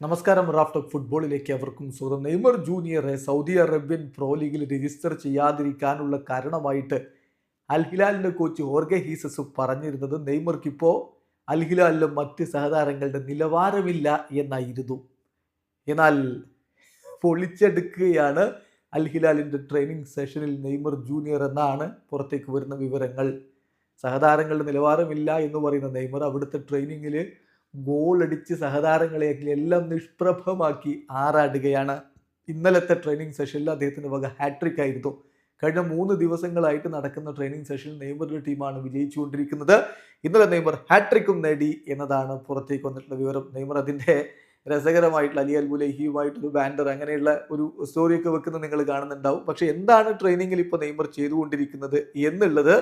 നമസ്കാരം റാഫ്റ്റ് ഫുട്ബോളിലേക്ക് അവർക്കും സ്വാഗതം. നെയ്മർ ജൂനിയറെ സൗദി അറേബ്യൻ പ്രോ ലീഗിൽ രജിസ്റ്റർ ചെയ്യാതിരിക്കാനുള്ള കാരണമായിട്ട് അൽ ഹിലാലിന്റെ കോച്ച് ഹോർഗെ ഹീസസ് പറഞ്ഞിരുന്നത് നെയ്മർക്കിപ്പോൾ അൽ ഹിലാലിലും മറ്റ് സഹതാരങ്ങളുടെ നിലവാരമില്ല എന്നായിരുന്നു. എന്നാൽ പൊളിച്ചെടുക്കുകയാണ് അൽ ഹിലാലിന്റെ ട്രെയിനിങ് സെഷനിൽ നെയ്മർ ജൂനിയർ എന്നാണ് പുറത്തേക്ക് വരുന്ന വിവരങ്ങൾ. സഹതാരങ്ങളുടെ നിലവാരമില്ല എന്ന് പറയുന്ന നെയ്മർ അവിടുത്തെ ട്രെയിനിങ്ങിൽ ഗോൾ അടിച്ച് സഹതാരങ്ങളെ എല്ലാം നിഷ്പ്രഭമാക്കി ആറാടുകയാണ്. ഇന്നലത്തെ ട്രെയിനിങ് സെഷനിൽ അദ്ദേഹത്തിന് വക ഹാട്രിക് ആയിരുന്നു. കഴിഞ്ഞ മൂന്ന് ദിവസങ്ങളായിട്ട് നടക്കുന്ന ട്രെയിനിങ് സെഷനിൽ നെയ്മറുടെ ടീമാണ് വിജയിച്ചുകൊണ്ടിരിക്കുന്നത്. ഇന്നലെ നെയ്മർ ഹാട്രിക്കും നേടി എന്നതാണ് പുറത്തേക്ക് വന്നിട്ടുള്ള വിവരം. നെയ്മർ അതിന്റെ രസകരമായിട്ടുള്ള അലി അൽ മുലഹിയുമായിട്ടൊരു ബാൻഡർ അങ്ങനെയുള്ള ഒരു സ്റ്റോറിയൊക്കെ വെക്കുന്നത് നിങ്ങൾ കാണുന്നുണ്ടാവും. പക്ഷേ എന്താണ് ട്രെയിനിങ്ങിൽ ഇപ്പോൾ നെയ്മർ ചെയ്തുകൊണ്ടിരിക്കുന്നത് എന്നുള്ളത്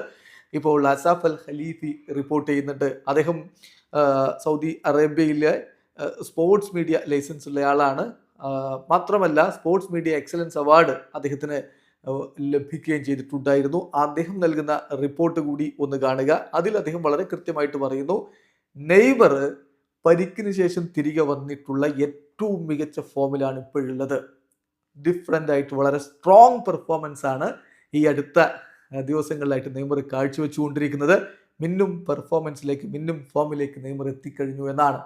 ഇപ്പോൾ അസാഫ് അൽ ഖലീഫി റിപ്പോർട്ട് ചെയ്യുന്നുണ്ട്. അദ്ദേഹം സൗദി അറേബ്യയിലെ സ്പോർട്സ് മീഡിയ ലൈസൻസ് ഉള്ള ആളാണ്. മാത്രമല്ല സ്പോർട്സ് മീഡിയ എക്സലൻസ് അവാർഡ് അദ്ദേഹത്തിന് ലഭിക്കുകയും ചെയ്തിട്ടുണ്ടായിരുന്നു. അദ്ദേഹം നൽകുന്ന റിപ്പോർട്ട് കൂടി ഒന്ന് കാണുക. അതിൽ അദ്ദേഹം വളരെ കൃത്യമായിട്ട് പറയുന്നു നെയ്ബർ പരിക്കിന് ശേഷം തിരികെ വന്നിട്ടുള്ള ഏറ്റവും മികച്ച ഫോമിലാണ് ഇപ്പോഴുള്ളത്. ഡിഫറെന്റ് ആയിട്ട് വളരെ സ്ട്രോങ് പെർഫോമൻസ് ആണ് ഈ അടുത്ത ദിവസങ്ങളിലായിട്ട് നെയ്മർ കാഴ്ചവെച്ചുകൊണ്ടിരിക്കുന്നത്. മിന്നും പെർഫോമൻസിലേക്ക് മിന്നും ഫോമിലേക്ക് നെയ്മർ എത്തിക്കഴിഞ്ഞു എന്നാണ്.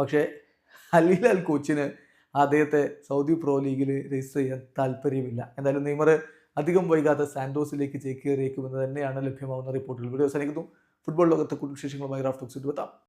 പക്ഷേ അലിലാൽ കോച്ചിന് അദ്ദേഹത്തെ സൗദി പ്രോ ലീഗിൽ രജിസ്റ്റർ ചെയ്യാൻ താല്പര്യമില്ല. എന്തായാലും നെയ്മർ അധികം വൈകാതെ സാൻഡോസിലേക്ക് ചേക്കേറിയേക്കുമെന്ന് തന്നെയാണ് ലഭ്യമാവുന്ന റിപ്പോർട്ടുകൾ വീഡിയോ അവസാനിക്കുന്നു. ഫുട്ബോൾ ലോകത്തെ കൂടുതൽ വിശേഷങ്ങളുമായി റാഫ്റ്റോക്സിറ്റ് എത്താം.